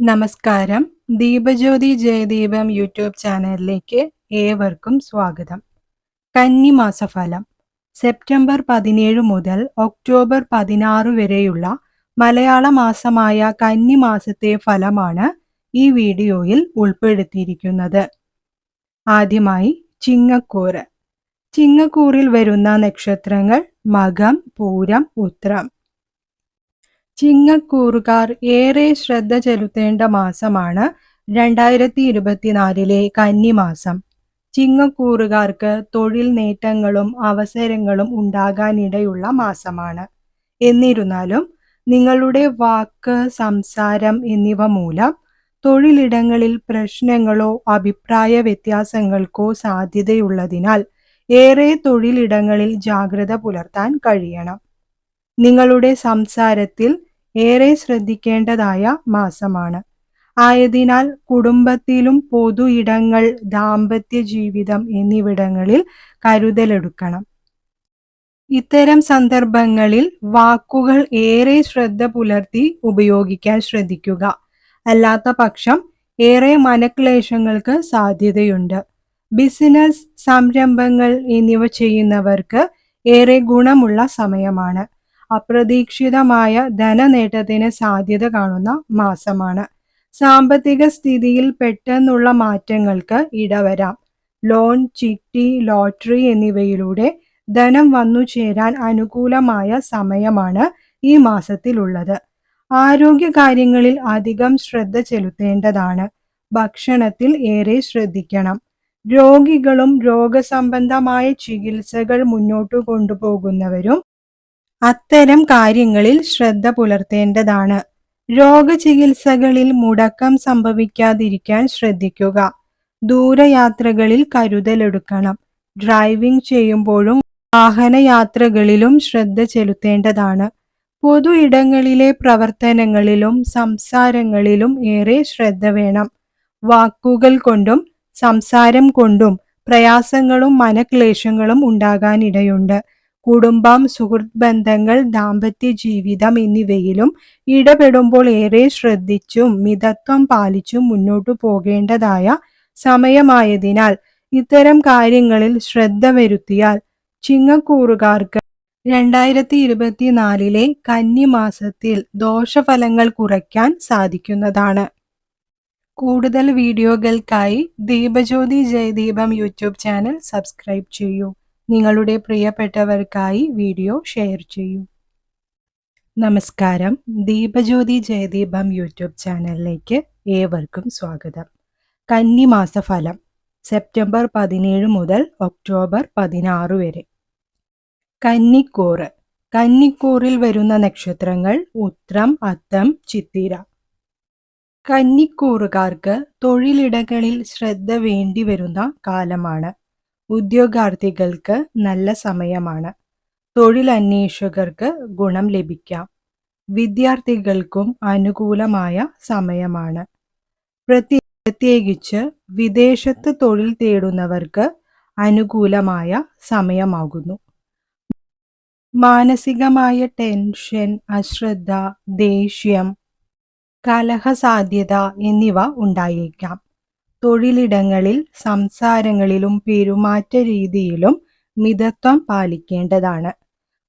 നമസ്കാരം. ദീപജ്യോതി ജയദീപം യൂട്യൂബ് ചാനലിലേക്ക് ഏവർക്കും സ്വാഗതം. കന്നി മാസഫലം സെപ്റ്റംബർ പതിനേഴ് മുതൽ ഒക്ടോബർ പതിനാറ് വരെയുള്ള മലയാള മാസമായ കന്നി മാസത്തെ ഫലമാണ് ഈ വീഡിയോയിൽ ഉൾപ്പെടുത്തിയിരിക്കുന്നത്. ആദ്യമായി ചിങ്ങക്കൂറ്. ചിങ്ങക്കൂറിൽ വരുന്ന നക്ഷത്രങ്ങൾ മകം പൂരം ഉത്രം. ചിങ്ങക്കൂറുകാർ ഏറെ ശ്രദ്ധ ചെലുത്തേണ്ട മാസമാണ് രണ്ടായിരത്തി ഇരുപത്തിനാലിലെ കന്നിമാസം. ചിങ്ങക്കൂറുകാർക്ക് തൊഴിൽ നേട്ടങ്ങളും അവസരങ്ങളും ഉണ്ടാകാനിടയുള്ള മാസമാണ്. എന്നിരുന്നാലും നിങ്ങളുടെ വാക്ക് സംസാരം എന്നിവ മൂലം തൊഴിലിടങ്ങളിൽ പ്രശ്നങ്ങളോ അഭിപ്രായ വ്യത്യാസങ്ങൾക്കോ സാധ്യതയുള്ളതിനാൽ ഏറെ തൊഴിലിടങ്ങളിൽ ജാഗ്രത പുലർത്താൻ കഴിയണം. നിങ്ങളുടെ സംസാരത്തിൽ ഏറെ ശ്രദ്ധിക്കേണ്ടതായ മാസമാണ്. ആയതിനാൽ കുടുംബത്തിലും പൊതു ഇടങ്ങൾ ദാമ്പത്യ ജീവിതം എന്നിവിടങ്ങളിൽ കരുതലെടുക്കണം. ഇത്തരം സന്ദർഭങ്ങളിൽ വാക്കുകൾ ഏറെ ശ്രദ്ധ പുലർത്തി ഉപയോഗിക്കാൻ ശ്രദ്ധിക്കുക. അല്ലാത്ത പക്ഷം ഏറെ മനക്ലേശങ്ങൾക്ക് സാധ്യതയുണ്ട്. ബിസിനസ് സംരംഭങ്ങൾ എന്നിവ ചെയ്യുന്നവർക്ക് ഏറെ ഗുണമുള്ള സമയമാണ്. അപ്രതീക്ഷിതമായ ധനനേട്ടത്തിന് സാധ്യത കാണുന്ന മാസമാണ്. സാമ്പത്തിക സ്ഥിതിയിൽ പെട്ടെന്നുള്ള മാറ്റങ്ങൾക്ക് ഇടവരാം. ലോൺ ചിട്ടി ലോട്ടറി എന്നിവയിലൂടെ ധനം വന്നു ചേരാൻ അനുകൂലമായ സമയമാണ് ഈ മാസത്തിലുള്ളത്. ആരോഗ്യ കാര്യങ്ങളിൽ അധികം ശ്രദ്ധ ചെലുത്തേണ്ടതാണ്. ഭക്ഷണത്തിൽ ഏറെ ശ്രദ്ധിക്കണം. രോഗികളും രോഗസംബന്ധമായ ചികിത്സകൾ മുന്നോട്ട് കൊണ്ടുപോകുന്നവരും അത്തരം കാര്യങ്ങളിൽ ശ്രദ്ധ പുലർത്തേണ്ടതാണ്. രോഗചികിത്സകളിൽ മുടക്കം സംഭവിക്കാതിരിക്കാൻ ശ്രദ്ധിക്കുക. ദൂരയാത്രകളിൽ കരുതലെടുക്കണം. ഡ്രൈവിംഗ് ചെയ്യുമ്പോഴും വാഹനയാത്രകളിലും ശ്രദ്ധ ചെലുത്തേണ്ടതാണ്. പൊതു ഇടങ്ങളിലെ പ്രവർത്തനങ്ങളിലും സംസാരങ്ങളിലും ഏറെ ശ്രദ്ധ വേണം. വാക്കുകൾ കൊണ്ടും സംസാരം കൊണ്ടും പ്രയാസങ്ങളും മനക്ലേശങ്ങളും ഉണ്ടാകാനിടയുണ്ട്. കുടുംബം സുഹൃത്ത് ബന്ധങ്ങൾ ദാമ്പത്യ ജീവിതം എന്നിവയിലും ഇടപെടുമ്പോൾ ഏറെ ശ്രദ്ധിച്ചും മിതത്വം പാലിച്ചും മുന്നോട്ടു പോകേണ്ടതായ സമയമായതിനാൽ ഇത്തരം കാര്യങ്ങളിൽ ശ്രദ്ധ വരുത്തിയാൽ ചിങ്ങക്കൂറുകാർക്ക് രണ്ടായിരത്തി ഇരുപത്തിനാലിലെ കന്നിമാസത്തിൽ ദോഷഫലങ്ങൾ കുറയ്ക്കാൻ സാധിക്കുന്നതാണ്. കൂടുതൽ വീഡിയോകൾക്കായി Deepajyothi Jayadeepam YouTube channel subscribe ചെയ്യൂ. നിങ്ങളുടെ പ്രിയപ്പെട്ടവർക്കായി വീഡിയോ ഷെയർ ചെയ്യൂ. നമസ്കാരം. ദീപജ്യോതി ജയദീപം യൂട്യൂബ് ചാനലിലേക്ക് ഏവർക്കും സ്വാഗതം. കന്നി മാസഫലം സെപ്റ്റംബർ പതിനേഴ് മുതൽ ഒക്ടോബർ പതിനാറ് വരെ. കന്നിക്കൂറ്. കന്നിക്കൂറിൽ വരുന്ന നക്ഷത്രങ്ങൾ ഉത്രം അത്തം ചിത്തിര. കന്നിക്കൂറുകാർക്ക് തൊഴിലിടങ്ങളിൽ ശ്രദ്ധ വേണ്ടി വരുന്ന കാലമാണ്. ഉദ്യോഗാർത്ഥികൾക്ക് നല്ല സമയമാണ്. തൊഴിലന്വേഷകർക്ക് ഗുണം ലഭിക്കാം. വിദ്യാർത്ഥികൾക്കും അനുകൂലമായ സമയമാണ്. പ്രത്യേകിച്ച് വിദേശത്ത് തൊഴിൽ തേടുന്നവർക്ക് അനുകൂലമായ സമയമാകുന്നു. മാനസികമായ ടെൻഷൻ അശ്രദ്ധ ദേഷ്യം കലഹസാധ്യത എന്നിവ ഉണ്ടായേക്കാം. തൊഴിലിടങ്ങളിൽ സംസാരങ്ങളിലും പെരുമാറ്റ രീതിയിലും മിതത്വം പാലിക്കേണ്ടതാണ്.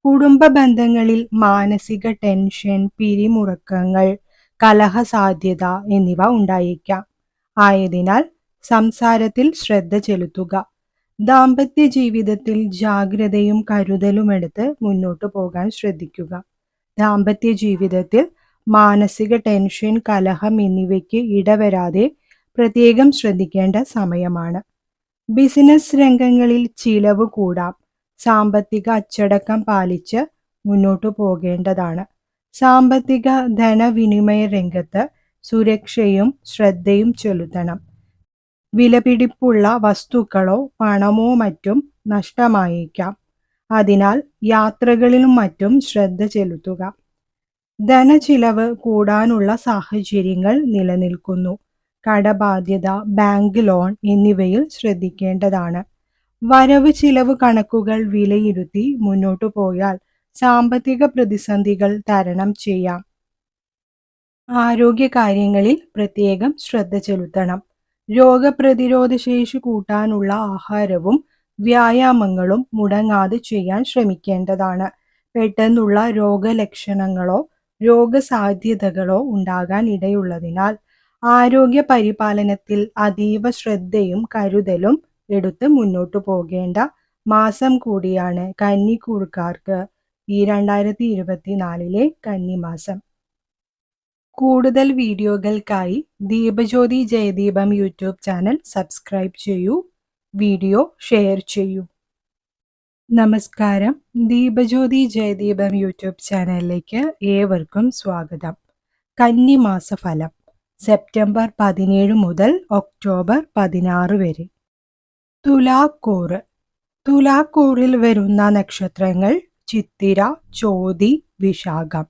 കുടുംബ ബന്ധങ്ങളിൽ മാനസിക ടെൻഷൻ പിരിമുറുക്കങ്ങൾ കലഹസാധ്യത എന്നിവ ഉണ്ടായേക്കാം. ആയതിനാൽ സംസാരത്തിൽ ശ്രദ്ധ ചെലുത്തുക. ദാമ്പത്യ ജീവിതത്തിൽ ജാഗ്രതയും കരുതലുമെടുത്ത് മുന്നോട്ട് പോകാൻ ശ്രദ്ധിക്കുക. ദാമ്പത്യ ജീവിതത്തിൽ മാനസിക ടെൻഷൻ കലഹം എന്നിവയ്ക്ക് ഇടവരാതെ പ്രത്യേകം ശ്രദ്ധിക്കേണ്ട സമയമാണ്. ബിസിനസ് രംഗങ്ങളിൽ ചിലവ് കൂടാം. സാമ്പത്തിക അച്ചടക്കം പാലിച്ച് മുന്നോട്ടു പോകേണ്ടതാണ്. സാമ്പത്തിക ധനവിനിമയ രംഗത്ത് സുരക്ഷയും ശ്രദ്ധയും ചെലുത്തണം. വിലപിടിപ്പുള്ള വസ്തുക്കളോ പണമോ മറ്റും നഷ്ടമായേക്കാം. അതിനാൽ യാത്രകളിലും മറ്റും ശ്രദ്ധ ചെലുത്തുക. ധനച്ചിലവ് കൂടാനുള്ള സാഹചര്യങ്ങൾ നിലനിൽക്കുന്നു. കടബാധ്യത ബാങ്ക് ലോൺ എന്നിവയിൽ ശ്രദ്ധിക്കേണ്ടതാണ്. വരവ് ചിലവ് കണക്കുകൾ വിലയിരുത്തി മുന്നോട്ടു പോയാൽ സാമ്പത്തിക പ്രതിസന്ധികൾ തരണം ചെയ്യാം. ആരോഗ്യകാര്യങ്ങളിൽ പ്രത്യേകം ശ്രദ്ധ ചെലുത്തണം. രോഗപ്രതിരോധ ശേഷി കൂട്ടാനുള്ള ആഹാരവും വ്യായാമങ്ങളും മുടങ്ങാതെ ചെയ്യാൻ ശ്രമിക്കേണ്ടതാണ്. പെട്ടെന്നുള്ള രോഗലക്ഷണങ്ങളോ രോഗസാധ്യതകളോ ഉണ്ടാകാൻ ഇടയുള്ളതിനാൽ ആരോഗ്യ പരിപാലനത്തിൽ അതീവ ശ്രദ്ധയും കരുതലും എടുത്ത് മുന്നോട്ടു പോകേണ്ട മാസം കൂടിയാണ് കന്നിക്കൂറുകാർക്ക് ഈ രണ്ടായിരത്തി ഇരുപത്തിനാലിലെ കന്നിമാസം. കൂടുതൽ വീഡിയോകൾക്കായി Deepajyothi Jayadeepam YouTube channel subscribe ചെയ്യൂ വീഡിയോ ഷെയർ ചെയ്യൂ. നമസ്കാരം. ദീപജ്യോതി ജയദീപം യൂട്യൂബ് ചാനലിലേക്ക് ഏവർക്കും സ്വാഗതം. കന്നിമാസ ഫലം സെപ്റ്റംബർ പതിനേഴ് മുതൽ ഒക്ടോബർ പതിനാറ് വരെ. തുലാക്കൂറ്. തുലാക്കൂറിൽ വരുന്ന നക്ഷത്രങ്ങൾ ചിത്തിര ചോതി വിശാഖം.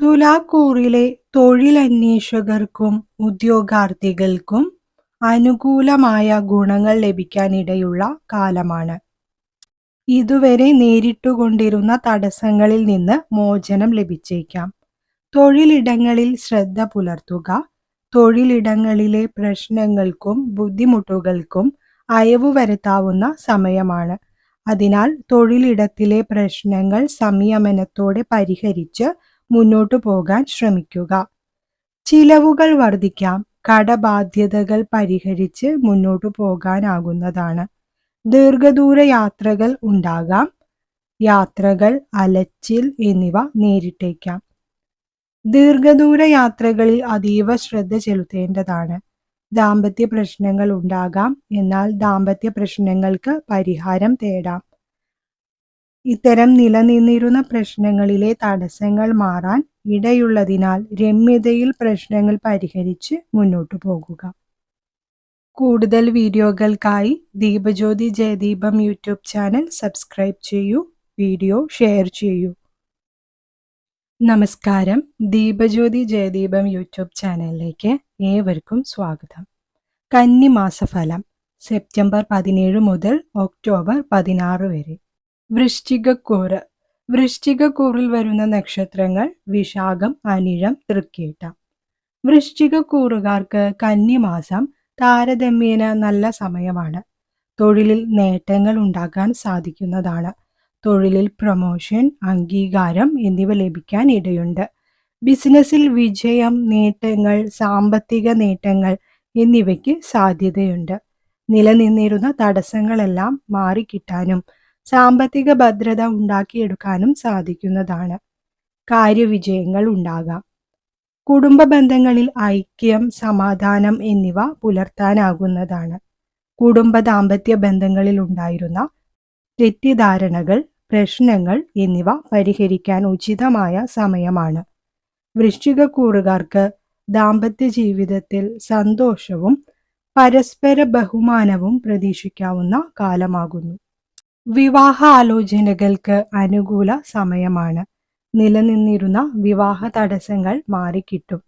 തുലാക്കൂറിലെ തൊഴിലന്വേഷകർക്കും ഉദ്യോഗാർത്ഥികൾക്കും അനുകൂലമായ ഗുണങ്ങൾ ലഭിക്കാനിടയുള്ള കാലമാണ്. ഇതുവരെ നേരിട്ടുകൊണ്ടിരുന്ന തടസ്സങ്ങളിൽ നിന്ന് മോചനം ലഭിച്ചേക്കാം. തൊഴിലിടങ്ങളിൽ ശ്രദ്ധ പുലർത്തുക തൊഴിലിടങ്ങളിലെ പ്രശ്നങ്ങൾക്കും ബുദ്ധിമുട്ടുകൾക്കും അയവ് വരുത്താവുന്ന സമയമാണ്. അതിനാൽ തൊഴിലിടത്തിലെ പ്രശ്നങ്ങൾ സംയമനത്തോടെ പരിഹരിച്ച് മുന്നോട്ടു പോകാൻ ശ്രമിക്കുക. ചിലവുകൾ വർദ്ധിക്കാം കടബാധ്യതകൾ പരിഹരിച്ച് മുന്നോട്ടു പോകാനാകുന്നതാണ്. ദീർഘദൂര യാത്രകൾ ഉണ്ടാകാം യാത്രകൾ അലച്ചിൽ എന്നിവ നേരിട്ടേക്കാം. ദീർഘദൂര യാത്രകളിൽ അതീവ ശ്രദ്ധ ചെലുത്തേണ്ടതാണ്. ദാമ്പത്യ പ്രശ്നങ്ങൾ ഉണ്ടാകാം. എന്നാൽ ദാമ്പത്യ പ്രശ്നങ്ങൾക്ക് പരിഹാരം തേടാം. ഇത്തരം നിലനിന്നിരുന്ന പ്രശ്നങ്ങളിലെ തടസ്സങ്ങൾ മാറാൻ ഇടയുള്ളതിനാൽ രമ്യതയിൽ പ്രശ്നങ്ങൾ പരിഹരിച്ച് മുന്നോട്ടു പോകുക. കൂടുതൽ വീഡിയോകൾക്കായി Deepajyothi Jayadeepam YouTube channel subscribe ചെയ്യൂ വീഡിയോ ഷെയർ ചെയ്യൂ. നമസ്കാരം. ദീപജ്യോതി ജയദീപം യൂട്യൂബ് ചാനലിലേക്ക് ഏവർക്കും സ്വാഗതം. കന്നി മാസഫലം സെപ്റ്റംബർ പതിനേഴ് മുതൽ ഒക്ടോബർ പതിനാറ് വരെ. വൃശ്ചികക്കൂറ് വൃശ്ചികക്കൂറിൽ വരുന്ന നക്ഷത്രങ്ങൾ വിശാഖം അനിഴം തൃക്കേട്ട. വൃശ്ചികക്കൂറുകാർക്ക് കന്നിമാസം താരതമ്യേന നല്ല സമയമാണ്. തൊഴിലിൽ നേട്ടങ്ങൾ ഉണ്ടാക്കാൻ സാധിക്കുന്നതാണ്. തൊഴിലിൽ പ്രൊമോഷൻ അംഗീകാരം എന്നിവ ലഭിക്കാൻ ഇടയുണ്ട്. ബിസിനസ്സിൽ വിജയം നേട്ടങ്ങൾ സാമ്പത്തിക നേട്ടങ്ങൾ എന്നിവയ്ക്ക് സാധ്യതയുണ്ട്. നിലനിന്നിരുന്ന തടസ്സങ്ങളെല്ലാം മാറിക്കിട്ടാനും സാമ്പത്തിക ഭദ്രത ഉണ്ടാക്കിയെടുക്കാനും സാധിക്കുന്നതാണ്. കാര്യവിജയങ്ങൾ ഉണ്ടാകാം. കുടുംബ ബന്ധങ്ങളിൽ ഐക്യം സമാധാനം എന്നിവ പുലർത്താനാകുന്നതാണ്. കുടുംബ ദാമ്പത്യ ബന്ധങ്ങളിൽ ഉണ്ടായിരുന്ന തെറ്റിദ്ധാരണകൾ പ്രശ്നങ്ങൾ എന്നിവ പരിഹരിക്കാൻ ഉചിതമായ സമയമാണ്. വൃശ്ചികക്കൂറുകാർക്ക് ദാമ്പത്യ ജീവിതത്തിൽ സന്തോഷവും പരസ്പര ബഹുമാനവും പ്രതീക്ഷിക്കാവുന്ന കാലമാകുന്നു. വിവാഹ ആലോചനകൾക്ക് അനുകൂല സമയമാണ്. നിലനിന്നിരുന്ന വിവാഹ തടസ്സങ്ങൾ മാറിക്കിട്ടും.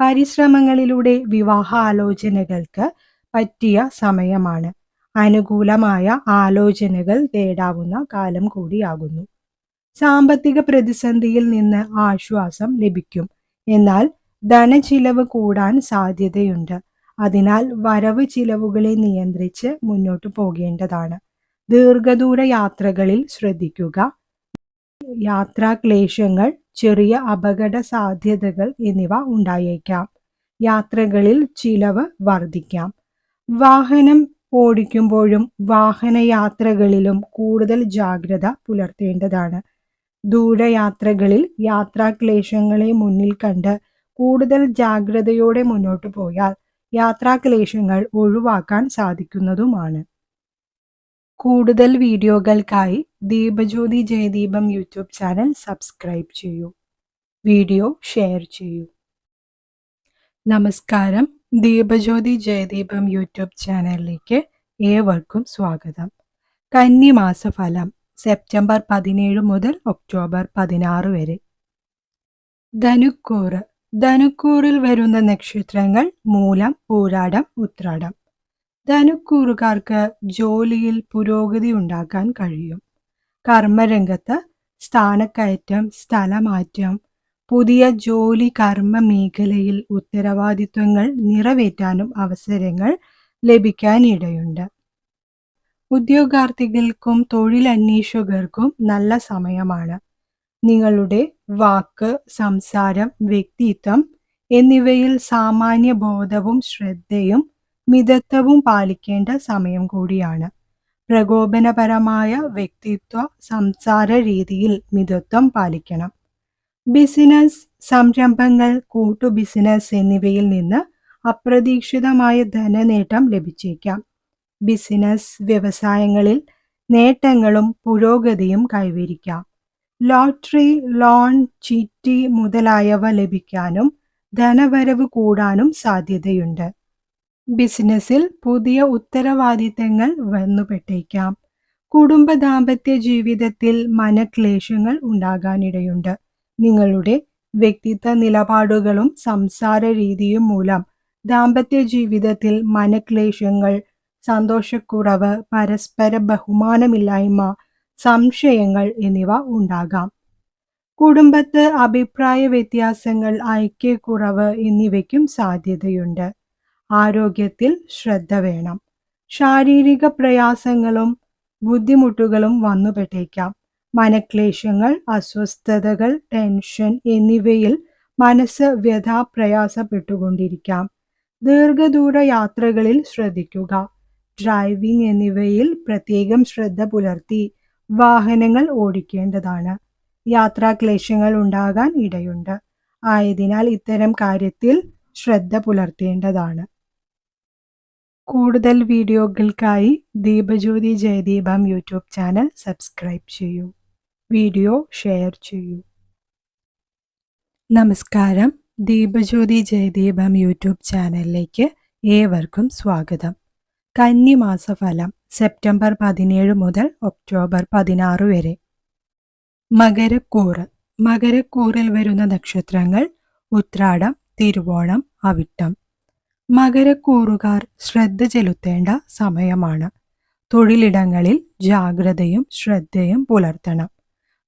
പരിശ്രമങ്ങളിലൂടെ വിവാഹ ആലോചനകൾക്ക് പറ്റിയ സമയമാണ്. അനുകൂലമായ ആലോചനകൾ തേടാവുന്ന കാലം കൂടിയാകുന്നു. സാമ്പത്തിക പ്രതിസന്ധിയിൽ നിന്ന് ആശ്വാസം ലഭിക്കും. എന്നാൽ ധനച്ചിലവ് കൂടാൻ സാധ്യതയുണ്ട്. അതിനാൽ വരവ് ചിലവുകളെ നിയന്ത്രിച്ച് മുന്നോട്ടു പോകേണ്ടതാണ്. ദീർഘദൂര യാത്രകളിൽ ശ്രദ്ധിക്കുക. യാത്രാക്ലേശങ്ങൾ ചെറിയ അപകട സാധ്യതകൾ എന്നിവ ഉണ്ടായേക്കാം. യാത്രകളിൽ ചിലവ് വർദ്ധിക്കാം. വാഹനം ഓടിക്കുമ്പോഴും വാഹനയാത്രകളിലും കൂടുതൽ ജാഗ്രത പുലർത്തേണ്ടതാണ്. ദൂരയാത്രകളിൽ യാത്രാക്ലേശങ്ങളെ മുന്നിൽ കണ്ട് കൂടുതൽ ജാഗ്രതയോടെ മുന്നോട്ട് പോയാൽ യാത്രാക്ലേശങ്ങൾ ഒഴിവാക്കാൻ സാധിക്കുന്നതുമാണ്. കൂടുതൽ വീഡിയോകൾക്കായി Deepajyothi Jayadeepam YouTube channel subscribe ചെയ്യൂ. വീഡിയോ ഷെയർ ചെയ്യൂ. നമസ്കാരം. ദീപജ്യോതി ജയദീപം യൂട്യൂബ് ചാനലിലേക്ക് ഏവർക്കും സ്വാഗതം. കന്നിമാസ ഫലം സെപ്റ്റംബർ പതിനേഴ് മുതൽ ഒക്ടോബർ പതിനാറ് വരെ. ധനുക്കൂറ്. ധനുക്കൂറിൽ വരുന്ന നക്ഷത്രങ്ങൾ മൂലം പൂരാടം ഉത്രാടം. ധനുക്കൂറുകാർക്ക് ജോലിയിൽ പുരോഗതി ഉണ്ടാക്കാൻ കഴിയും. കർമ്മരംഗത്ത് സ്ഥാനക്കയറ്റം സ്ഥലമാറ്റം പുതിയ ജോലി കർമ്മ മേഖലയിൽ ഉത്തരവാദിത്വങ്ങൾ നിറവേറ്റാനും അവസരങ്ങൾ ലഭിക്കാനിടയുണ്ട്. ഉദ്യോഗാർത്ഥികൾക്കും തൊഴിലന്വേഷകർക്കും നല്ല സമയമാണ്. നിങ്ങളുടെ വാക്ക് സംസാരം വ്യക്തിത്വം എന്നിവയിൽ സാമാന്യ ബോധവും ശ്രദ്ധയും മിതത്വവും പാലിക്കേണ്ട സമയം കൂടിയാണ്. പ്രകോപനപരമായ വ്യക്തിത്വ സംസാര രീതിയിൽ മിതത്വം പാലിക്കണം. ബിസിനസ് സംരംഭങ്ങൾ കൂട്ടു ബിസിനസ് എന്നിവയിൽ നിന്ന് അപ്രതീക്ഷിതമായ ധനനേട്ടം ലഭിച്ചേക്കാം. ബിസിനസ് വ്യവസായങ്ങളിൽ നേട്ടങ്ങളും പുരോഗതിയും കൈവരിക്കാം. ലോട്ടറി ലോൺ ചിട്ടി മുതലായവ ലഭിക്കാനും ധനവരവ് കൂടാനും സാധ്യതയുണ്ട്. ബിസിനസ്സിൽ പുതിയ ഉത്തരവാദിത്തങ്ങൾ വന്നുപെട്ടേക്കാം. കുടുംബ ദാമ്പത്യ ജീവിതത്തിൽ മനക്ലേശങ്ങൾ ഉണ്ടാകാനിടയുണ്ട്. നിങ്ങളുടെ വ്യക്തിത്വ നിലപാടുകളും സംസാര രീതിയും മൂലം ദാമ്പത്യ ജീവിതത്തിൽ മനക്ലേശങ്ങൾ സന്തോഷക്കുറവ് പരസ്പര ബഹുമാനമില്ലായ്മ സംശയങ്ങൾ എന്നിവ ഉണ്ടാകാം. കുടുംബത്ത് അഭിപ്രായ വ്യത്യാസങ്ങൾ ഐക്യക്കുറവ് എന്നിവയ്ക്കും സാധ്യതയുണ്ട്. ആരോഗ്യത്തിൽ ശ്രദ്ധ വേണം. ശാരീരിക പ്രയാസങ്ങളും ബുദ്ധിമുട്ടുകളും വന്നുപെട്ടേക്കാം. മനക്ലേശങ്ങൾ അസ്വസ്ഥതകൾ ടെൻഷൻ എന്നിവയിൽ മനസ്സ് വ്യഥാപ്രയാസപ്പെട്ടുകൊണ്ടിരിക്കാം. ദീർഘദൂര യാത്രകളിൽ ശ്രദ്ധിക്കുക. ഡ്രൈവിംഗ് എന്നിവയിൽ പ്രത്യേകം ശ്രദ്ധ പുലർത്തി വാഹനങ്ങൾ ഓടിക്കേണ്ടതാണ്. യാത്രാക്ലേശങ്ങൾ ഉണ്ടാകാൻ ഇടയുണ്ട്. ആയതിനാൽ ഇത്തരം കാര്യത്തിൽ ശ്രദ്ധ പുലർത്തേണ്ടതാണ്. കൂടുതൽ വീഡിയോകൾക്കായി Deepajyothi Jayadeepam YouTube channel subscribe ചെയ്യൂ. വീഡിയോ ഷെയർ ചെയ്യൂ. നമസ്കാരം. ദീപജ്യോതി ജയദീപം യൂട്യൂബ് ചാനലിലേക്ക് ഏവർക്കും സ്വാഗതം. കന്നിമാസ ഫലം സെപ്റ്റംബർ പതിനേഴ് മുതൽ ഒക്ടോബർ പതിനാറ് വരെ. മകരക്കൂറ്. മകരക്കൂറിൽ വരുന്ന നക്ഷത്രങ്ങൾ ഉത്രാടം തിരുവോണം അവിട്ടം. മകരക്കൂറുകാർ ശ്രദ്ധ ചെലുത്തേണ്ട സമയമാണ്. തൊഴിലിടങ്ങളിൽ ജാഗ്രതയും ശ്രദ്ധയും പുലർത്തണം.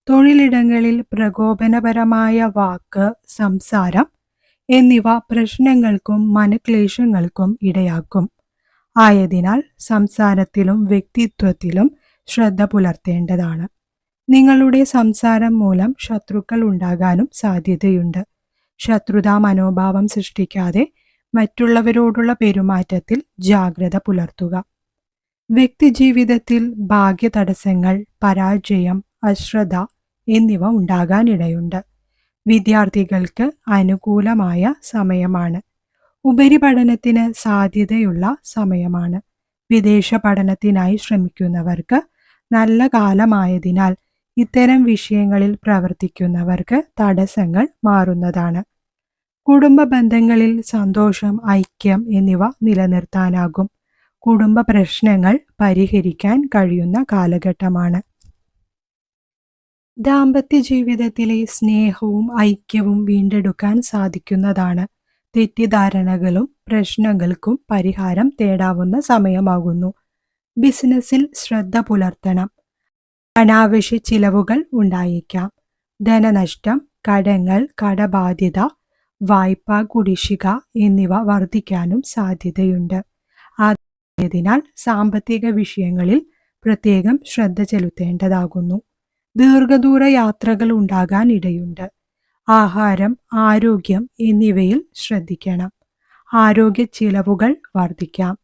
തൊഴിലിടങ്ങളിൽ പ്രകോപനപരമായ വാക്ക് സംസാരം എന്നിവ പ്രശ്നങ്ങൾക്കും മനക്ലേശങ്ങൾക്കും ഇടയാക്കും. ആയതിനാൽ സംസാരത്തിലും വ്യക്തിത്വത്തിലും ശ്രദ്ധ പുലർത്തേണ്ടതാണ്. നിങ്ങളുടെ സംസാരം മൂലം ശത്രുക്കൾ ഉണ്ടാകാനും സാധ്യതയുണ്ട്. ശത്രുതാ മനോഭാവം സൃഷ്ടിക്കാതെ മറ്റുള്ളവരോടുള്ള പെരുമാറ്റത്തിൽ ജാഗ്രത പുലർത്തുക. വ്യക്തിജീവിതത്തിൽ ഭാഗ്യ തടസ്സങ്ങൾ പരാജയം അശ്രദ്ധ എന്നിവ ഉണ്ടാകാനിടയുണ്ട്. വിദ്യാർത്ഥികൾക്ക് അനുകൂലമായ സമയമാണ്. ഉപരിപഠനത്തിന് സാധ്യതയുള്ള സമയമാണ്. വിദേശ പഠനത്തിനായി ശ്രമിക്കുന്നവർക്ക് നല്ല കാലമായതിനാൽ ഇത്തരം വിഷയങ്ങളിൽ പ്രവർത്തിക്കുന്നവർക്ക് തടസ്സങ്ങൾ മാറുന്നതാണ്. കുടുംബ ബന്ധങ്ങളിൽ സന്തോഷം ഐക്യം എന്നിവ നിലനിർത്താനാകും. കുടുംബ പ്രശ്നങ്ങൾ പരിഹരിക്കാൻ കഴിയുന്ന കാലഘട്ടമാണ്. ദാമ്പത്യ ജീവിതത്തിലെ സ്നേഹവും ഐക്യവും വീണ്ടെടുക്കാൻ സാധിക്കുന്നതാണ്. തെറ്റിദ്ധാരണകളും പ്രശ്നങ്ങൾക്കും പരിഹാരം തേടാവുന്ന സമയമാകുന്നു. ബിസിനസ്സിൽ ശ്രദ്ധ പുലർത്തണം. അനാവശ്യ ചിലവുകൾ ഉണ്ടായേക്കാം. ധനനഷ്ടം കടങ്ങൾ കടബാധ്യത വായ്പ കുടിശ്ശിക എന്നിവ വർദ്ധിക്കാനും സാധ്യതയുണ്ട്. ആയതിനാൽ സാമ്പത്തിക വിഷയങ്ങളിൽ പ്രത്യേകം ശ്രദ്ധ ചെലുത്തേണ്ടതാകുന്നു. ദീർഘദൂര യാത്രകൾ ഉണ്ടാകാൻ ഇടയുണ്ട്. ആഹാരം ആരോഗ്യം എന്നിവയിൽ ശ്രദ്ധിക്കണം. ആരോഗ്യ ചിലവുകൾ വർദ്ധിക്കാം.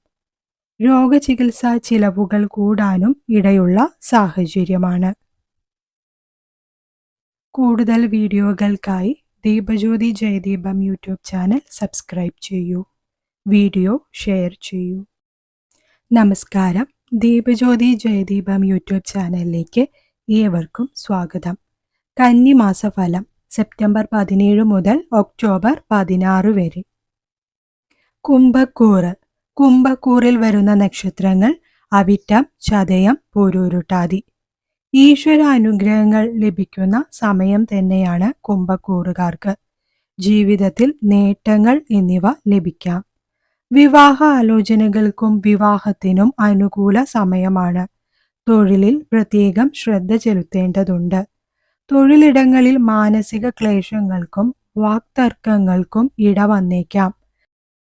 രോഗചികിത്സാ ചിലവുകൾ കൂടാനും ഇടയുള്ള സാഹചര്യമാണ്. കൂടുതൽ വീഡിയോകൾക്കായി Deepajyothi Jayadeepam YouTube channel subscribe ചെയ്യൂ. വീഡിയോ ഷെയർ ചെയ്യൂ. നമസ്കാരം. ദീപജ്യോതി ജയദീപം യൂട്യൂബ് ചാനലിലേക്ക് ഏവർക്കും സ്വാഗതം. കന്നിമാസ ഫലം സെപ്റ്റംബർ പതിനേഴ് മുതൽ ഒക്ടോബർ പതിനാറ് വരെ. കുംഭക്കൂറ് കുംഭക്കൂറിൽ വരുന്ന നക്ഷത്രങ്ങൾ അവിറ്റം ചതയം പൂരൂരുട്ടാതി. ഈശ്വര അനുഗ്രഹങ്ങൾ ലഭിക്കുന്ന സമയം തന്നെയാണ് കുംഭക്കൂറുകാർക്ക്. ജീവിതത്തിൽ നേട്ടങ്ങൾ എന്നിവ ലഭിക്കാം. വിവാഹ ആലോചനകൾക്കും വിവാഹത്തിനും അനുകൂല സമയമാണ്. തൊഴിലിൽ പ്രത്യേകം ശ്രദ്ധ ചെലുത്തേണ്ടതുണ്ട്. തൊഴിലിടങ്ങളിൽ മാനസിക ക്ലേശങ്ങൾക്കും വാക്തർക്കങ്ങൾക്കും ഇട ഇടവന്നേക്കാം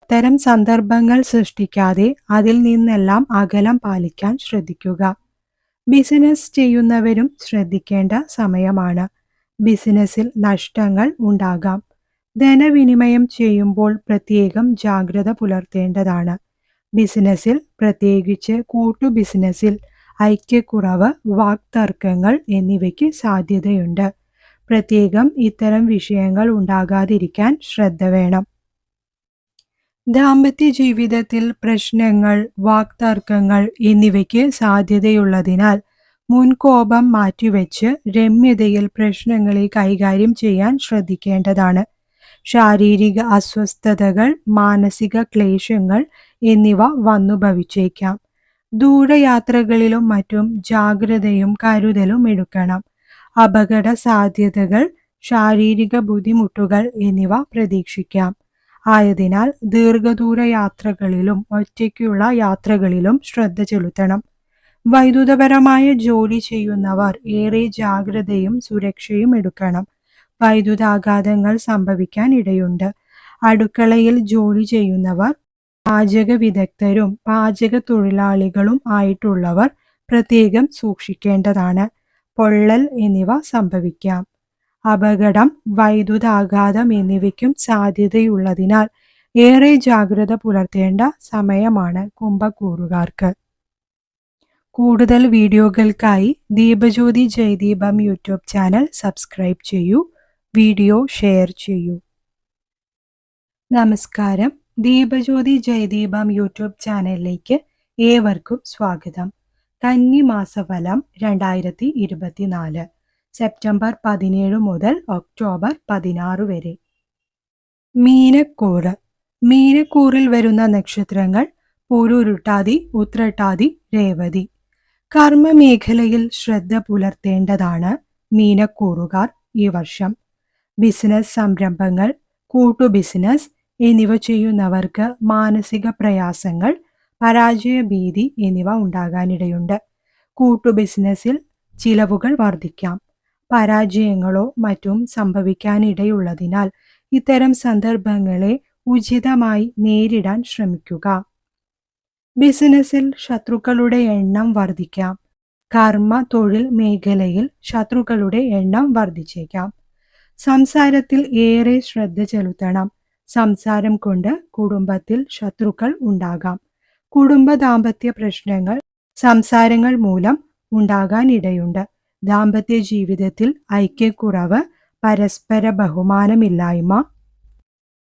അത്തരം സന്ദർഭങ്ങൾ സൃഷ്ടിക്കാതെ അതിൽ നിന്നെല്ലാം അകലം പാലിക്കാൻ ശ്രദ്ധിക്കുക. ബിസിനസ് ചെയ്യുന്നവരും ശ്രദ്ധിക്കേണ്ട സമയമാണ്. ബിസിനസ്സിൽ നഷ്ടങ്ങൾ ഉണ്ടാകാം. ധനവിനിമയം ചെയ്യുമ്പോൾ പ്രത്യേകം ജാഗ്രത പുലർത്തേണ്ടതാണ്. ബിസിനസ്സിൽ പ്രത്യേകിച്ച് കൂട്ടു ബിസിനസ്സിൽ ഐക്യക്കുറവ് വാക്തർക്കങ്ങൾ എന്നിവയ്ക്ക് സാധ്യതയുണ്ട്. പ്രത്യേകം ഇത്തരം വിഷയങ്ങൾ ഉണ്ടാകാതിരിക്കാൻ ശ്രദ്ധ വേണം. ദാമ്പത്യ ജീവിതത്തിൽ പ്രശ്നങ്ങൾ വാക്തർക്കങ്ങൾ എന്നിവയ്ക്ക് സാധ്യതയുള്ളതിനാൽ മുൻകോപം മാറ്റിവെച്ച് രമ്യതയിൽ പ്രശ്നങ്ങളെ കൈകാര്യം ചെയ്യാൻ ശ്രദ്ധിക്കേണ്ടതാണ്. ശാരീരിക അസ്വസ്ഥതകൾ മാനസിക ക്ലേശങ്ങൾ എന്നിവ വന്നു ഭവിച്ചേക്കാം ദൂരയാത്രകളിലും മറ്റും ജാഗ്രതയും കരുതലും എടുക്കണം. അപകട സാധ്യതകൾ ശാരീരിക ബുദ്ധിമുട്ടുകൾ എന്നിവ പ്രതീക്ഷിക്കാം. ആയതിനാൽ ദീർഘദൂര യാത്രകളിലും ഒറ്റയ്ക്കുള്ള യാത്രകളിലും ശ്രദ്ധ ചെലുത്തണം. വൈദ്യുതപരമായ ജോലി ചെയ്യുന്നവർ ഏറെ ജാഗ്രതയും സുരക്ഷയും എടുക്കണം. വൈദ്യുതാഘാതങ്ങൾ സംഭവിക്കാൻ ഇടയുണ്ട്. അടുക്കളയിൽ ജോലി ചെയ്യുന്നവർ പാചക വിദഗ്ധരും പാചക തൊഴിലാളികളും ആയിട്ടുള്ളവർ പ്രത്യേകം സൂക്ഷിക്കേണ്ടതാണ്. പൊള്ളൽ എന്നിവ സംഭവിക്കാം. അപകടം വൈദ്യുതാഘാതം എന്നിവയ്ക്കും സാധ്യതയുള്ളതിനാൽ ഏറെ ജാഗ്രത പുലർത്തേണ്ട സമയമാണ് കുംഭക്കൂറുകാർക്ക്. കൂടുതൽ വീഡിയോകൾക്കായി Deepajyothi Jayadeepam YouTube channel subscribe ചെയ്യൂ വീഡിയോ ഷെയർ ചെയ്യൂ. നമസ്കാരം. ദീപജ്യോതി ജയദീപം യൂട്യൂബ് ചാനലിലേക്ക് ഏവർക്കും സ്വാഗതം. കന്നി മാസഫലം രണ്ടായിരത്തി ഇരുപത്തിനാല് സെപ്റ്റംബർ പതിനേഴ് മുതൽ ഒക്ടോബർ പതിനാറ് വരെ. മീനക്കൂറ് മീനക്കൂറിൽ വരുന്ന നക്ഷത്രങ്ങൾ പൂരുരുട്ടാതി ഉത്രട്ടാതി രേവതി. കർമ്മമേഖലയിൽ ശ്രദ്ധ പുലർത്തേണ്ടതാണ് മീനക്കൂറുകാർ ഈ വർഷം. ബിസിനസ് സംരംഭങ്ങൾ കൂട്ടു ബിസിനസ് എന്നിവ ചെയ്യുന്നവർക്ക് മാനസിക പ്രയാസങ്ങൾ പരാജയ ഭീതി എന്നിവ ഉണ്ടാകാനിടയുണ്ട്. കൂട്ടു ബിസിനസ്സിൽ ചിലവുകൾ വർദ്ധിക്കാം. പരാജയങ്ങളോ മറ്റും സംഭവിക്കാനിടയുള്ളതിനാൽ ഇത്തരം സന്ദർഭങ്ങളെ ഉചിതമായി നേരിടാൻ ശ്രമിക്കുക. ബിസിനസ്സിൽ ശത്രുക്കളുടെ എണ്ണം വർദ്ധിക്കാം. കർമ്മ തൊഴിൽ മേഖലയിൽ ശത്രുക്കളുടെ എണ്ണം വർദ്ധിച്ചേക്കാം. സംസാരത്തിൽ ഏറെ ശ്രദ്ധ ചെലുത്തണം. സംസാരം കൊണ്ട് കുടുംബത്തിൽ ശത്രുക്കൾ ഉണ്ടാകാം. കുടുംബ ദാമ്പത്യ പ്രശ്നങ്ങൾ സംസാരങ്ങൾ മൂലം ഉണ്ടാകാനിടയുണ്ട്. ദാമ്പത്യ ജീവിതത്തിൽ ഐക്യക്കുറവ് പരസ്പര ബഹുമാനമില്ലായ്മ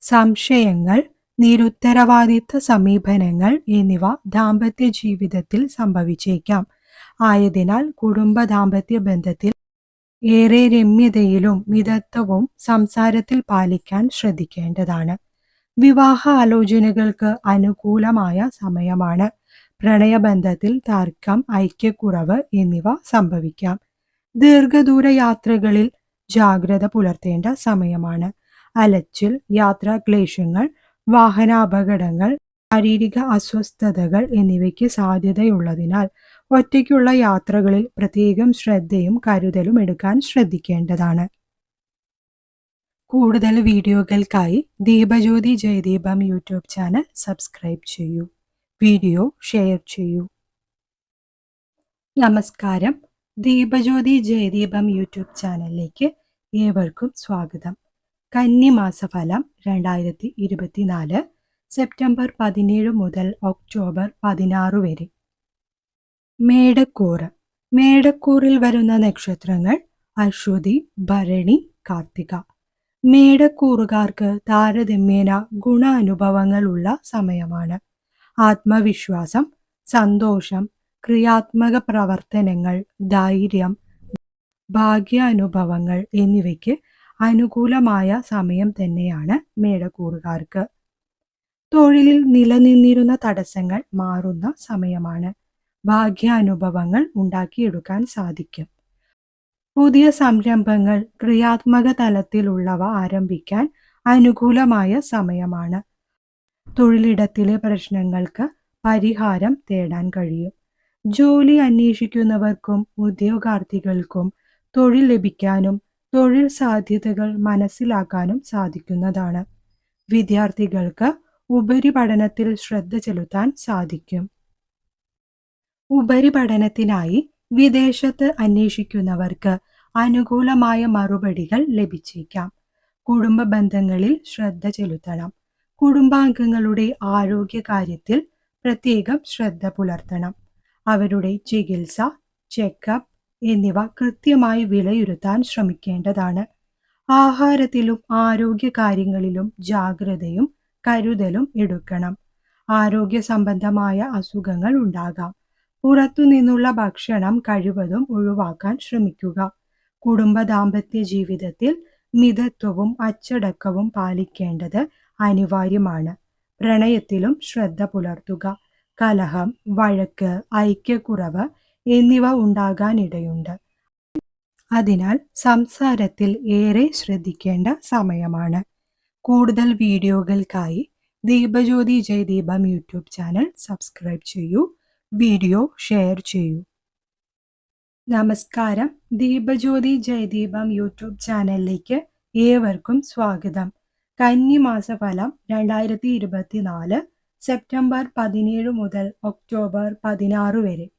സംശയങ്ങൾ നിരുത്തരവാദിത്വ സമീപനങ്ങൾ എന്നിവ ദാമ്പത്യ ജീവിതത്തിൽ സംഭവിച്ചേക്കാം. ആയതിനാൽ കുടുംബ ദാമ്പത്യ ബന്ധത്തിൽ ഏറെ രമ്യതയിലും മിതത്വവും സംസാരത്തിൽ പാലിക്കാൻ ശ്രദ്ധിക്കേണ്ടതാണ്. വിവാഹ ആലോചനകൾക്ക് അനുകൂലമായ സമയമാണ്. പ്രണയബന്ധത്തിൽ തർക്കം ഐക്യക്കുറവ് എന്നിവ സംഭവിക്കാം. ദീർഘദൂര യാത്രകളിൽ ജാഗ്രത പുലർത്തേണ്ട സമയമാണ്. അലച്ചിൽ യാത്രാക്ലേശങ്ങൾ വാഹനാപകടങ്ങൾ ശാരീരിക അസ്വസ്ഥതകൾ എന്നിവയ്ക്ക് സാധ്യതയുള്ളതിനാൽ ഒറ്റയ്ക്കുള്ള യാത്രകളിൽ പ്രത്യേകം ശ്രദ്ധയും കരുതലും എടുക്കാൻ ശ്രദ്ധിക്കേണ്ടതാണ്. കൂടുതൽ വീഡിയോകൾക്കായി Deepajyothi Jayadeepam YouTube channel subscribe ചെയ്യൂ. വീഡിയോ ഷെയർ ചെയ്യൂ. നമസ്കാരം. ദീപജ്യോതി ജയദീപം യൂട്യൂബ് ചാനലിലേക്ക് ഏവർക്കും സ്വാഗതം. കന്നിമാസഫലം രണ്ടായിരത്തി ഇരുപത്തിനാല് സെപ്റ്റംബർ പതിനേഴ് മുതൽ ഒക്ടോബർ പതിനാറ് വരെ. മേടക്കൂറ്. മേടക്കൂറിൽ വരുന്ന നക്ഷത്രങ്ങൾ അശ്വതി ഭരണി കാർത്തിക. മേടക്കൂറുകാർക്ക് താരതമ്യേന ഗുണാനുഭവങ്ങളുള്ള സമയമാണ്. ആത്മവിശ്വാസം സന്തോഷം ക്രിയാത്മക പ്രവർത്തനങ്ങൾ ധൈര്യം ഭാഗ്യാനുഭവങ്ങൾ എന്നിവയ്ക്ക് അനുകൂലമായ സമയം തന്നെയാണ് മേടക്കൂറുകാർക്ക്. തൊഴിലിൽ നിലനിന്നിരുന്ന തടസ്സങ്ങൾ മാറുന്ന സമയമാണ്. ഭാഗ്യാനുഭവങ്ങൾ ഉണ്ടാക്കിയെടുക്കാൻ സാധിക്കും. പുതിയ സംരംഭങ്ങൾ ക്രിയാത്മക തലത്തിലുള്ളവ ആരംഭിക്കാൻ അനുകൂലമായ സമയമാണ്. തൊഴിലിടത്തിലെ പ്രശ്നങ്ങൾക്ക് പരിഹാരം തേടാൻ കഴിയും. ജോലി അന്വേഷിക്കുന്നവർക്കും ഉദ്യോഗാർത്ഥികൾക്കും തൊഴിൽ ലഭിക്കാനും തൊഴിൽ സാധ്യതകൾ മനസ്സിലാക്കാനും സാധിക്കുന്നതാണ്. വിദ്യാർത്ഥികൾക്ക് ഉപരിപഠനത്തിൽ ശ്രദ്ധ ചെലുത്താൻ സാധിക്കും. ഉപരിപഠനത്തിനായി വിദേശത്ത് അന്വേഷിക്കുന്നവർക്ക് അനുകൂലമായ മറുപടികൾ ലഭിച്ചേക്കാം. കുടുംബ ബന്ധങ്ങളിൽ ശ്രദ്ധ ചെലുത്തണം. കുടുംബാംഗങ്ങളുടെ ആരോഗ്യകാര്യത്തിൽ പ്രത്യേകം ശ്രദ്ധ പുലർത്തണം. അവരുടെ ചികിത്സ ചെക്കപ്പ് എന്നിവ കൃത്യമായി വിലയിരുത്താൻ ശ്രമിക്കേണ്ടതാണ്. ആഹാരത്തിലും ആരോഗ്യ കാര്യങ്ങളിലും ജാഗ്രതയും കരുതലും എടുക്കണം. ആരോഗ്യ സംബന്ധമായ അസുഖങ്ങൾ ഉണ്ടാകാം. പുറത്തു നിന്നുള്ള ഭക്ഷണം കഴിവതും ഒഴിവാക്കാൻ ശ്രമിക്കുക. കുടുംബ ദാമ്പത്യ ജീവിതത്തിൽ മിതത്വവും അച്ചടക്കവും പാലിക്കേണ്ടത് അനിവാര്യമാണ്. പ്രണയത്തിലും ശ്രദ്ധ പുലർത്തുക. കലഹം വഴക്ക് ഐക്യക്കുറവ് എന്നിവ ഉണ്ടാകാനിടയുണ്ട്. അതിനാൽ സംസാരത്തിൽ ഏറെ ശ്രദ്ധിക്കേണ്ട സമയമാണ്. കൂടുതൽ വീഡിയോകൾക്കായി Deepajyothi Jayadeepam YouTube channel subscribe ചെയ്യൂ. വീഡിയോ ഷെയർ ചെയ്യൂ. നമസ്കാരം. ദീപജ്യോതി ജയദീപം യൂട്യൂബ് ചാനലിലേക്ക് ഏവർക്കും സ്വാഗതം. കന്നിമാസ ഫലം രണ്ടായിരത്തി ഇരുപത്തിനാല് സെപ്റ്റംബർ പതിനേഴ് മുതൽ ഒക്ടോബർ പതിനാറ് വരെ.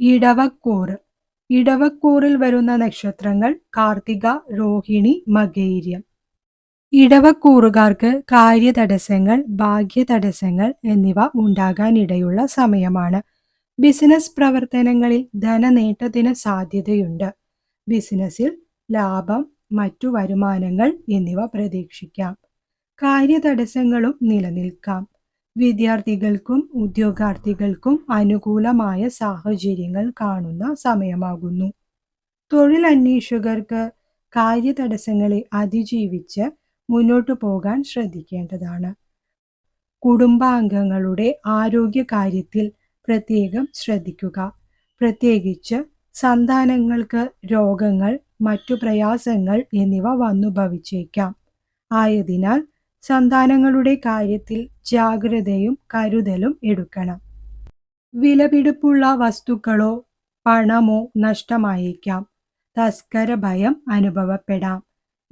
ഇടവക്കൂറ്. ഇടവക്കൂറിൽ വരുന്ന നക്ഷത്രങ്ങൾ കാർത്തിക രോഹിണി മകേര്യം. ഇടവക്കൂറുകാർക്ക് കാര്യതടസ്സങ്ങൾ ഭാഗ്യതടസ്സങ്ങൾ എന്നിവ ഉണ്ടാകാനിടയുള്ള സമയമാണ്. ബിസിനസ് പ്രവർത്തനങ്ങളിൽ ധനനേട്ടത്തിന് സാധ്യതയുണ്ട്. ബിസിനസ്സിൽ ലാഭം മറ്റു വരുമാനങ്ങൾ എന്നിവ പ്രതീക്ഷിക്കാം. കാര്യതടസ്സങ്ങളും നിലനിൽക്കാം. വിദ്യാർത്ഥികൾക്കും ഉദ്യോഗാർത്ഥികൾക്കും അനുകൂലമായ സാഹചര്യങ്ങൾ കാണുന്ന സമയമാകുന്നു. തൊഴിൽ അന്വേഷകർക്ക് കാര്യതടസ്സങ്ങളെ അതിജീവിച്ച് മുന്നോട്ടു പോകാൻ ശ്രദ്ധിക്കേണ്ടതാണ്. കുടുംബാംഗങ്ങളുടെ ആരോഗ്യ കാര്യത്തിൽ പ്രത്യേകം ശ്രദ്ധിക്കുക. പ്രത്യേകിച്ച് സന്താനങ്ങൾക്ക് രോഗങ്ങൾ മറ്റു പ്രയാസങ്ങൾ എന്നിവ വന്നു ഭവിച്ചേക്കാം. ആയതിനാൽ സന്താനങ്ങളുടെ കാര്യത്തിൽ ജാഗ്രതയും കരുതലും എടുക്കണം. വിലപിടിപ്പുള്ള വസ്തുക്കളോ പണമോ നഷ്ടമായേക്കാം. തസ്കര ഭയം അനുഭവപ്പെടാം.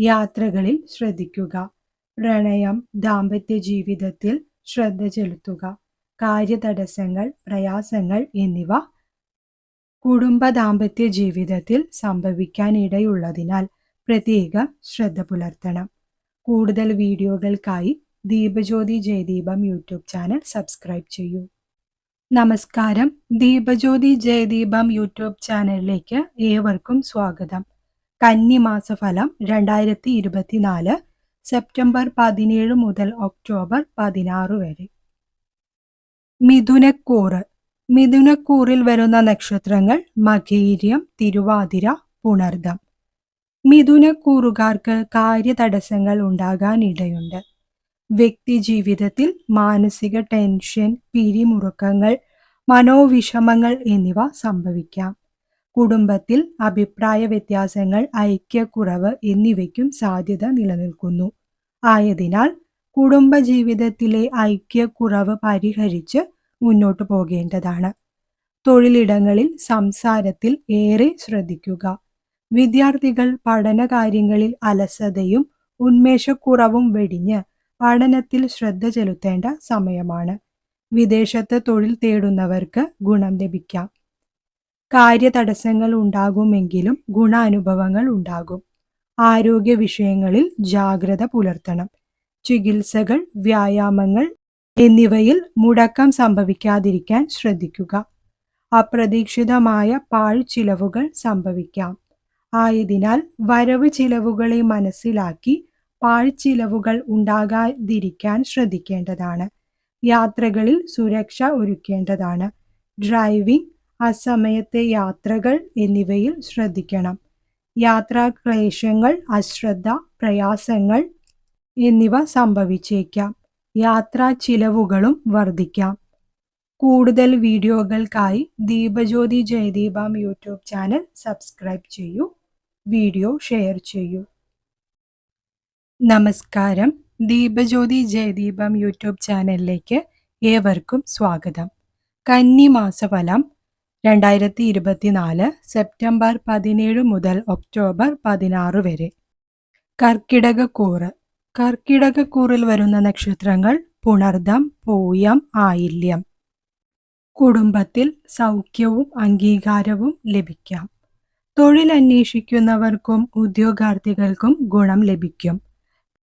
യാത്രകളിൽ ശ്രദ്ധിക്കുക. പ്രണയം ദാമ്പത്യ ജീവിതത്തിൽ ശ്രദ്ധ ചെലുത്തുക. കാര്യതടസ്സങ്ങൾ പ്രയാസങ്ങൾ എന്നിവ കുടുംബ ദാമ്പത്യ ജീവിതത്തിൽ സംഭവിക്കാനിടയുള്ളതിനാൽ പ്രത്യേക ശ്രദ്ധ പുലർത്തണം. കൂടുതൽ വീഡിയോകൾക്കായി Deepajyothi Jayadeepam YouTube channel subscribe ചെയ്യൂ. നമസ്കാരം. ദീപജ്യോതി ജയദീപം യൂട്യൂബ് ചാനലിലേക്ക് ഏവർക്കും സ്വാഗതം. കന്നിമാസ ഫലം രണ്ടായിരത്തി ഇരുപത്തിനാല് സെപ്റ്റംബർ പതിനേഴ് മുതൽ ഒക്ടോബർ പതിനാറ് വരെ. മിഥുനക്കൂറ്. മിഥുനക്കൂറിൽ വരുന്ന നക്ഷത്രങ്ങൾ മകീര്യം തിരുവാതിര പുണർദം. മിഥുനക്കൂറുകാർക്ക് കാര്യതടസ്സങ്ങൾ ഉണ്ടാകാനിടയുണ്ട്. വ്യക്തി ജീവിതത്തിൽ മാനസിക ടെൻഷൻ പിരിമുറുക്കങ്ങൾ മനോവിഷമങ്ങൾ എന്നിവ സംഭവിക്കാം. കുടുംബത്തിൽ അഭിപ്രായ വ്യത്യാസങ്ങൾ ഐക്യക്കുറവ് എന്നിവയ്ക്കും സാധ്യത നിലനിൽക്കുന്നു. ആയതിനാൽ കുടുംബജീവിതത്തിലെ ഐക്യക്കുറവ് പരിഹരിച്ച് മുന്നോട്ടു പോകേണ്ടതാണ്. തൊഴിലിടങ്ങളിൽ സംസാരത്തിൽ ഏറെ ശ്രദ്ധിക്കുക. വിദ്യാർത്ഥികൾ പഠനകാര്യങ്ങളിൽ അലസതയും ഉന്മേഷക്കുറവും വെടിഞ്ഞ് പഠനത്തിൽ ശ്രദ്ധ ചെലുത്തേണ്ട സമയമാണ്. വിദേശത്ത് തൊഴിൽ തേടുന്നവർക്ക് ഗുണം ലഭിക്കാം. കാര്യതടസ്സങ്ങൾ ഉണ്ടാകുമെങ്കിലും ഗുണാനുഭവങ്ങൾ ഉണ്ടാകും. ആരോഗ്യ വിഷയങ്ങളിൽ ജാഗ്രത പുലർത്തണം. ചികിത്സകൾ വ്യായാമങ്ങൾ എന്നിവയിൽ മുടക്കം സംഭവിക്കാതിരിക്കാൻ ശ്രദ്ധിക്കുക. അപ്രതീക്ഷിതമായ പാഴ്ചിലവുകൾ സംഭവിക്കാം. ആയതിനാൽ വരവ് ചിലവുകളെ മനസ്സിലാക്കി പാഴ്ചിലവുകൾ ഉണ്ടാകാതിരിക്കാൻ ശ്രദ്ധിക്കേണ്ടതാണ്. യാത്രകളിൽ സുരക്ഷ ഒരുക്കേണ്ടതാണ്. ഡ്രൈവിംഗ് അസമയത്തെ യാത്രകൾ എന്നിവയിൽ ശ്രദ്ധിക്കണം. യാത്രാക്ലേശങ്ങൾ അശ്രദ്ധ പ്രയാസങ്ങൾ എന്നിവ സംഭവിച്ചേക്കാം. യാത്രാ ചിലവുകളും വർദ്ധിക്കാം. കൂടുതൽ വീഡിയോകൾക്കായി Deepajyothi Jayadeepam YouTube channel subscribe ചെയ്യൂ വീഡിയോ ഷെയർ ചെയ്യൂ. നമസ്കാരം. ദീപജ്യോതി ജയദീപം യൂട്യൂബ് ചാനലിലേക്ക് ഏവർക്കും സ്വാഗതം. കന്നിമാസഫലം രണ്ടായിരത്തി ഇരുപത്തിനാല് സെപ്റ്റംബർ പതിനേഴ് മുതൽ ഒക്ടോബർ പതിനാറ് വരെ. കർക്കിടകക്കൂറ്. കർക്കിടകക്കൂറിൽ വരുന്ന നക്ഷത്രങ്ങൾ പുണർദം പൂയം ആയില്യം. കുടുംബത്തിൽ സൗഖ്യവും അംഗീകാരവും ലഭിക്കാം. തൊഴിൽ അന്വേഷിക്കുന്നവർക്കും ഉദ്യോഗാർത്ഥികൾക്കും ഗുണം ലഭിക്കും.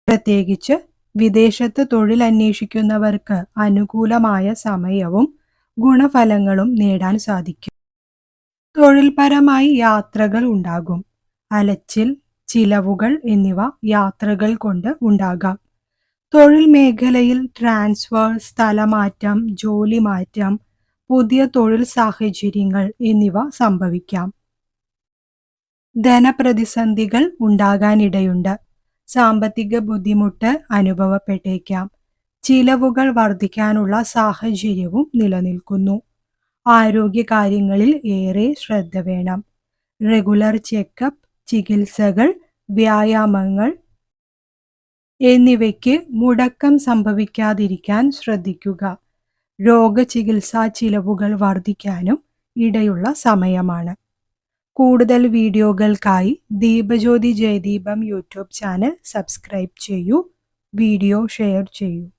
പ്രത്യേകിച്ച് വിദേശത്ത് തൊഴിൽ അന്വേഷിക്കുന്നവർക്ക് അനുകൂലമായ സമയവും ഗുണഫലങ്ങളും നേടാൻ സാധിക്കും. തൊഴിൽപരമായി യാത്രകൾ ഉണ്ടാകും. അലച്ചിൽ ചിലവുകൾ എന്നിവ യാത്രകൾ കൊണ്ട് ഉണ്ടാകാം. തൊഴിൽ മേഖലയിൽ ട്രാൻസ്ഫർ സ്ഥലമാറ്റം ജോലി മാറ്റം പുതിയ തൊഴിൽ സാഹചര്യങ്ങൾ എന്നിവ സംഭവിക്കാം. ധനപ്രതിസന്ധികൾ ഉണ്ടാകാനിടയുണ്ട്. സാമ്പത്തിക ബുദ്ധിമുട്ട് അനുഭവപ്പെട്ടേക്കാം. ചിലവുകൾ വർദ്ധിക്കാനുള്ള സാഹചര്യവും നിലനിൽക്കുന്നു. ആരോഗ്യകാര്യങ്ങളിൽ ഏറെ ശ്രദ്ധ വേണം. റെഗുലർ ചെക്കപ്പ് ചികിത്സകൾ വ്യായാമങ്ങൾ എന്നിവയ്ക്ക് മുടക്കം സംഭവിക്കാതിരിക്കാൻ ശ്രദ്ധിക്കുക. രോഗചികിത്സാ ചിലവുകൾ വർദ്ധിക്കാനും ഇടയുള്ള സമയമാണ്. കൂടുതൽ വീഡിയോകൾക്കായി Deepajyothi Jayadeepam YouTube channel subscribe ചെയ്യൂ. വീഡിയോ ഷെയർ ചെയ്യൂ.